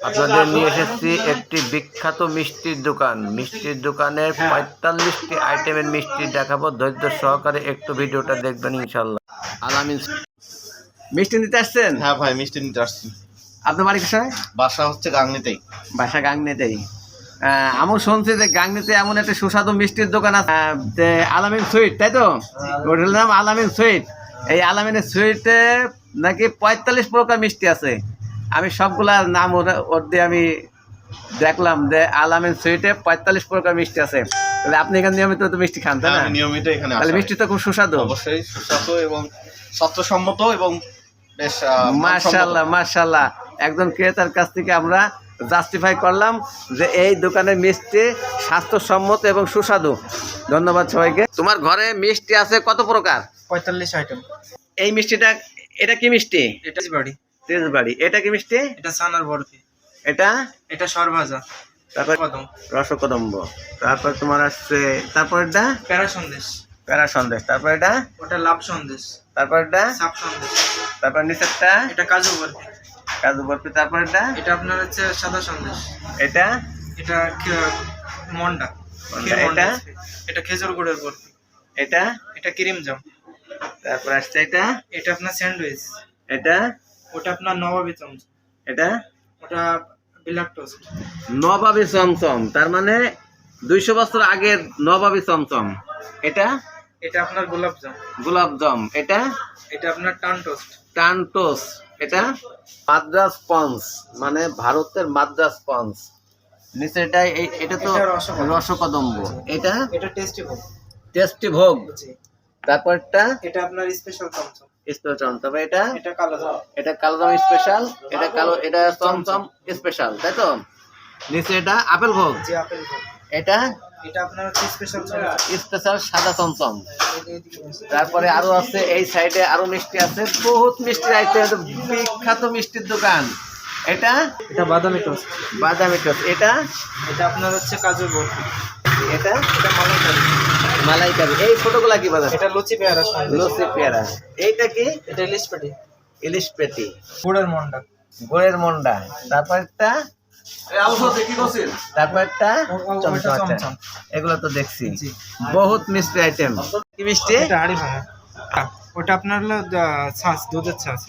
আপনাদের নিয়ে এসেছি একটি বিখ্যাত মিষ্টির দোকান। মিষ্টির দোকানের পঁয়তাল্লিশটি আইটেমের মিষ্টি দেখাবো। ধৈর্য সহকারে একটু ভিডিওটা দেখবেন ইনশাল্লাহ আলামিন মিষ্টি নিতে আসছেন? হ্যাঁ ভাই মিষ্টি নিতে আসছি। আপনার বাড়ি কোথায়? বাসা হচ্ছে গাংনিতেই। বাসা গাংনেতেই। আহ, আমি শুনছি যে গাংনিতে এমন একটা সুস্বাদু মিষ্টির দোকান আছে। আলামিন সুইট তাই তো? হোটেলের নাম আলামিন সুইট। এই আলামিনের সুইটে নাকি পঁয়তাল্লিশ প্রকার মিষ্টি আছে। আমি সবগুলা নাম ওর- দিয়ে আমি দেখলাম যে আলামিন সুইটে পঁয়তাল্লিশ প্রকার মিষ্টি আছে। তাহলে আপনি এখানে নিয়মিত তো মিষ্টি খান তাই হ্যাঁ, না? নিয়মিত এখানে তাহলে মিষ্টি তো খুব সুস্বাদু। অবশ্যই সুস্বাদু এবং স্বাস্থ্যসম্মত এবং বেশ। মার্শাল্লাহ মার্শাল্লাহ একজন ক্রেতার কাছ থেকে আমরা জাস্টিফাই করলাম যে এই দোকানের মিষ্টি স্বাস্থ্যসম্মত এবং সুস্বাদু। ধন্যবাদ সবাইকে। তোমার ঘরে মিষ্টি আছে কত প্রকার? পঁয়তাল্লিশ আইটেম। এই মিষ্টিটা এটা কি মিষ্টি? এটা বাড়ি। তেজবাড়ি এটা কি মিষ্টি? এটা সানার বরফি। এটা? এটা সরভাজা। তারপর কদম রসকদম্ব তারপর তোমার আসছে তারপর এটা? প্যারা সন্দেশ। প্যারা সন্দেশ। তারপর এটা? ওটা লাভ সন্দেশ। তারপর এটা? সাপ সন্দেশ। তারপর নিচেরটা? এটা কাজু বরফি। কাজু বরফি। তারপর এটা? এটা আপনার হচ্ছে সাদা সন্দেশ। এটা? এটা মন্ডা। এটা? এটা খেজুর গুড়ের বরফি। এটা? এটা ক্রিম জাম। তারপর আসছে এটা? এটা আপনার স্যান্ডউইচ। এটা? ওটা আপনার নবাবি চামচ এটা? ওটা ব্ল্যাক টোস্ট। নবাবী চমচম তার মানে দুইশো বছর আগের নবাবী চমচম। এটা? এটা আপনার গোলাপ জাম। গোলাপ জাম। এটা? এটা আপনার টান টোস্ট। টানটোস এটা? মাদ্রাস পঞ্চ মানে ভারতের মাদ্রাস পঞ্চ। নিচে এটা এটা তো রসকদম্ব। এটা? এটা টেস্টি ভোগ। টেস্টি ভোগ। তারপরটা? এটা আপনার স্পেশাল চমচম। স্পেশাল তবে এটা এটা কালো জাম এটা কালো দাম স্পেশাল এটা কালো এটা চমচম স্পেশাল তাই তো? নিচে এটা আপেল ভোগ। জি আপেল ভোগ। এটা? এটা আপনার স্পেশাল স্পেশাল সাদা চমচম। তারপরে আরও আছে এই সাইডে আরও মিষ্টি আছে বহুত মিষ্টি আইটেম বিখ্যাত মিষ্টির দোকান। এটা? এটা বাদামি টোস্ট বাদামি টোস্ট এটা? এটা আপনার হচ্ছে কাজু বরফি। এটা? এটা মালাইকারি। মালাইকারি। এই ছোটগুলা কি বাদাম এটা লুচি পেয়ারা লস্যি পেয়ারা। এইটা কি? এটা ইলিশ পেটি। ইলিশ পেটি। গুড়ের মন্ডা। গোড়ের মন্ডা। তারপরটা তারপরটা চমচম। এগুলো তো দেখছি। বহুত মিষ্টি আইটেম কি মিষ্টি? এটা ভাঙা। ওটা আপনার হলো ছাঁচ দুধের ছাঁচ।